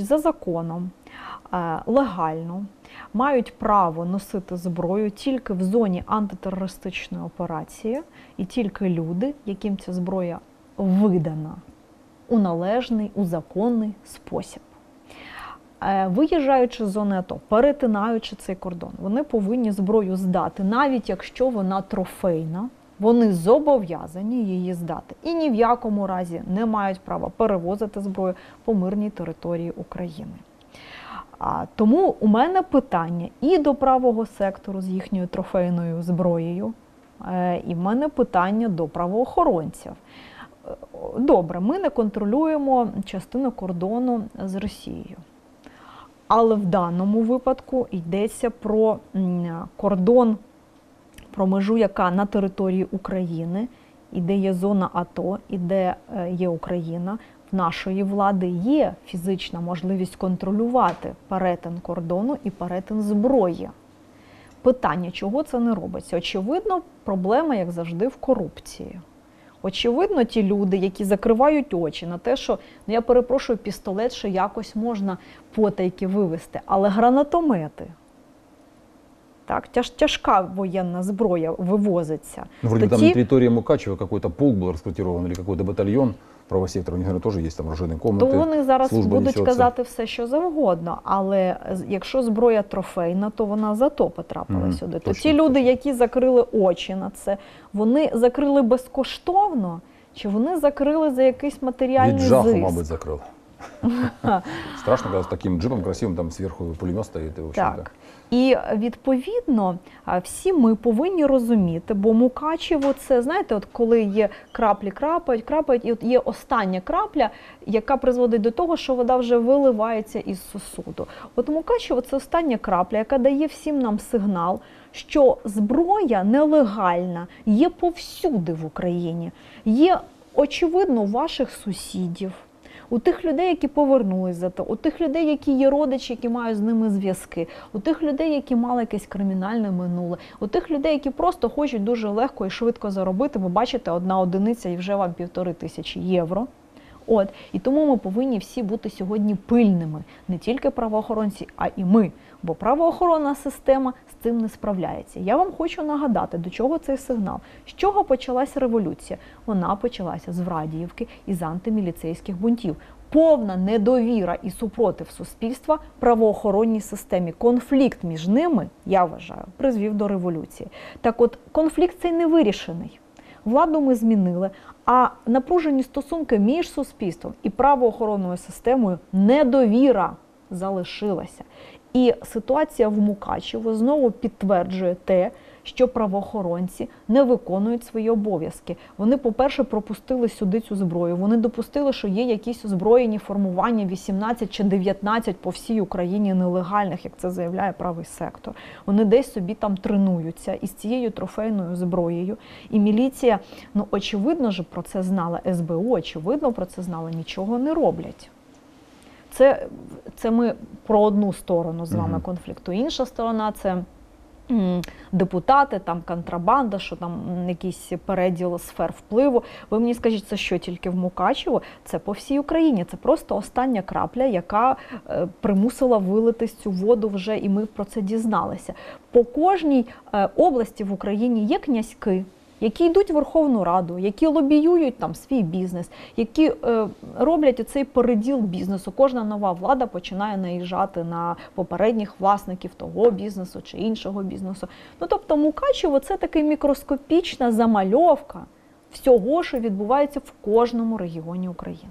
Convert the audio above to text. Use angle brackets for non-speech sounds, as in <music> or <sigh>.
за законом е, легально мають право носити зброю тільки в зоні антитерористичної операції, і тільки люди, яким ця зброя видана у належний, у законний спосіб. Е, Виїжджаючи з зони АТО, перетинаючи цей кордон, вони повинні зброю здати, навіть якщо вона трофейна, вони зобов'язані її здати і ні в якому разі не мають права перевозити зброю по мирній території України. Тому у мене питання і до правого сектору з їхньою трофейною зброєю, е, і в мене питання до правоохоронців. Е, Добре, ми не контролюємо частину кордону з Росією. Але в даному випадку йдеться про кордон, про межу, яка на території України, і де є зона АТО, і де е, є Україна. В нашої влади є фізична можливість контролювати перетин кордону і перетин зброї. Питання, чого це не робиться? Очевидно, проблема, як завжди, в корупції. Очевидно, ті люди, які закривають очі на те, що ну я перепрошую, пістолет ще якось можна потайки вивезти, але гранатомети Так, тяж, тяжка воєнна зброя вивозиться. Ну, вроде то там ті- на территории Мукачева какой-то полк был расквартирован или какой-то батальон правосектора. У них, наверное, тоже есть там оружейные комнаты. То вони зараз служба будуть несется. казати все, що завгодно. Але з- якщо зброя трофейна, то вона зато потрапила Мгм, сюди. То точно, ті люди, точно. які закрили очі на це, вони закрили безкоштовно, чи вони закрили за якийсь матеріальний Від жаху, зиск? мабуть, закрыл. <laughs> Страшно, когда с таким джипом красивым там сверху пулемет стоит. И, в. Так. І відповідно всі ми повинні розуміти, бо Мукачево це знаєте, от коли є краплі крапають, крапають, і от є остання крапля, яка призводить до того, що вода вже виливається із сосуду. От Мукачево це остання крапля, яка дає всім нам сигнал, що зброя нелегальна є повсюди в Україні. Є очевидно ваших сусідів. У тих людей, які повернулись за то, у тих людей, які є родичі, які мають з ними зв'язки, у тих людей, які мали якесь кримінальне минуле, у тих людей, які просто хочуть дуже легко і швидко заробити. Ви бачите, одна одиниця і вже вам півтори тисячі євро. От і тому ми повинні всі бути сьогодні пильними, не тільки правоохоронці, а і ми. Бо правоохоронна система з цим не справляється. Я вам хочу нагадати, до чого цей сигнал. З чого почалася революція? Вона почалася з Врадіївки і з антиміліцейських бунтів. Повна недовіра і супротив суспільства правоохоронній системі. Конфлікт між ними, я вважаю, призвів до революції. Так, от конфлікт цей не вирішений. Владу ми змінили, а напружені стосунки між суспільством і правоохоронною системою недовіра залишилася. І ситуація в Мукачево знову підтверджує те, що правоохоронці не виконують свої обов'язки. Вони, по-перше, пропустили сюди цю зброю. Вони допустили, що є якісь озброєні формування 18 чи 19 по всій Україні нелегальних, як це заявляє правий сектор. Вони десь собі там тренуються із цією трофейною зброєю. І міліція, ну очевидно ж про це знала. СБУ, очевидно про це знала, нічого не роблять. Це, це ми про одну сторону з вами конфлікту. Інша сторона це депутати, там контрабанда, що там якийсь переділ сфер впливу. Ви мені скажіть, це що тільки в Мукачево? Це по всій Україні. Це просто остання крапля, яка е, примусила вилитись цю воду вже, і ми про це дізналися. По кожній е, області в Україні є князьки. Які йдуть в Верховну Раду, які лобіюють там свій бізнес, які е, роблять оцей переділ бізнесу. Кожна нова влада починає наїжджати на попередніх власників того бізнесу чи іншого бізнесу. Ну тобто, Мукачево це така мікроскопічна замальовка всього, що відбувається в кожному регіоні України.